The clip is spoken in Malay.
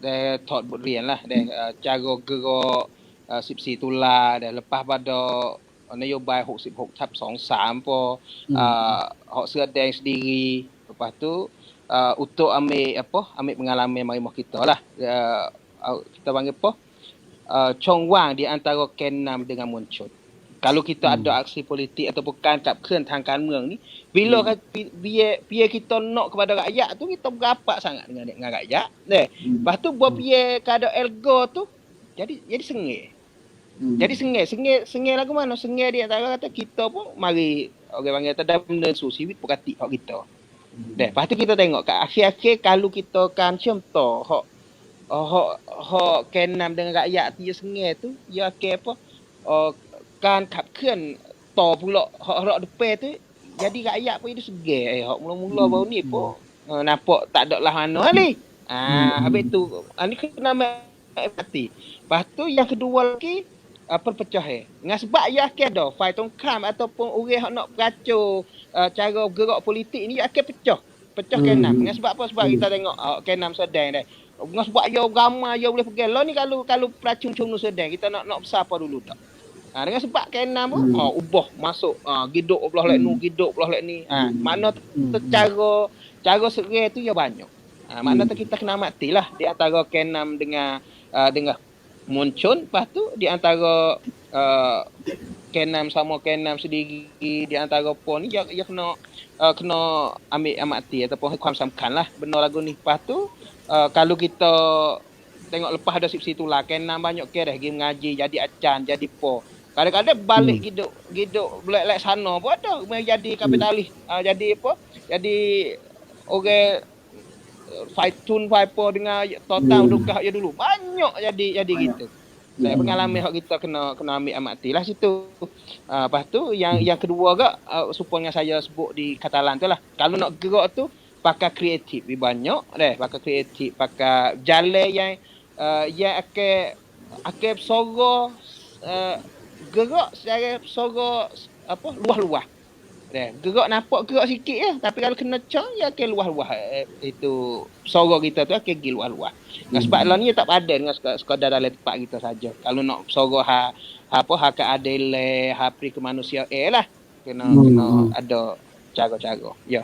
dia thought buat rian lah dia uh, cara gerak uh, sipsi tular dia lepas pada uh, นโยบาย66ทับ23pun hmm. uh, hak sedang sendiri lepas tu uh, untuk ambil apa ambil pengalaman mari kita lah uh, kita panggil apa uh, chongwang di antara Ken 6 dengan Muncul kalau kita hmm. ada aksi politik ataupun kan cap keren tentang kanmuang ni bila hmm. biar, biar kita nak kepada rakyat tu kita berapa sangat dengan, dengan rakyat deh hmm. lepas tu buat hmm. biar kada elgo tu jadi jadi sengit hmm. jadi sengit sengit sengit lagu mana sengit dia tak kata kita pun mari orang okay, panggil tak benda susi wit pokati hak kita deh hmm. Eh, lepas tu kita tengok kat akhir-akhir kalau kita kan contoh hak hak hak kenam dengan rakyat dia sengit tu dia ke apa Oh, kan kan to pula hak rak depan tu jadi rakyat pun dia segar eh hak mula-mula hmm. baru ni apa hmm. uh, eh, nampak tak ada lah anu. Ah, ni. Ha habis tu ah, ani uh, kena mati. Lepas tu yang kedua lagi apa uh, pecah eh. Dengan sebab ia akan ada fight on cam ataupun orang hak nak beracau uh, cara gerak politik ni ia akan pecah. Pecah hmm. kenam dengan sebab apa? Sebab hmm. kita tengok uh, kenam sedang dah. Dengan sebab ia ramai ia boleh pergi lah ni kalau kalau peracung-cung sedang kita nak nak besar apa dulu tak? Ha, dengan sebab K6 pun hmm. ha, ubah masuk ha, giduk belah lek nu hmm. giduk belah lek ni. Ha, hmm. mana hmm. secara cara serai tu ya banyak. Ha, mana hmm. tu kita kena matilah di antara K6 dengan uh, dengan Muncun lepas tu di antara uh, K6 sama K6 sendiri di antara pon ni ya, ya kena uh, kena ambil amati ataupun hukum samkan lah benar lagu ni lepas tu uh, kalau kita tengok lepas ada situ lah K6 banyak kereh pergi mengaji jadi acan jadi po Kadang-kadang balik hmm. hidup hidup black like sana pun ada mai jadi kapitalis. Hmm. Uh, jadi apa? Jadi orang fight tune fight dengan total hmm. dukah je dulu. Banyak jadi jadi gitu. Saya hmm. pengalaman hak kita kena kena ambil amati lah situ. Uh, lepas tu yang yang kedua gak uh, supaya saya sebut di Katalan tu lah. Kalau nak gerak tu pakai kreatif lebih banyak deh pakai kreatif pakai jalan yang uh, yang akan akan soro uh, gerak secara sorok apa luah-luah. Eh, gerak nampak gerak sikit je tapi kalau kena cang ya akan luah-luah eh, itu sorok kita tu akan pergi luah-luah. Hmm. sebab lah ni tak padan dengan sekadar dalam tempat kita saja. Kalau nak sorok ha, apa hak keadilan, ha pri kemanusiaan eh lah kena hmm. kena ada cara-cara. Ya.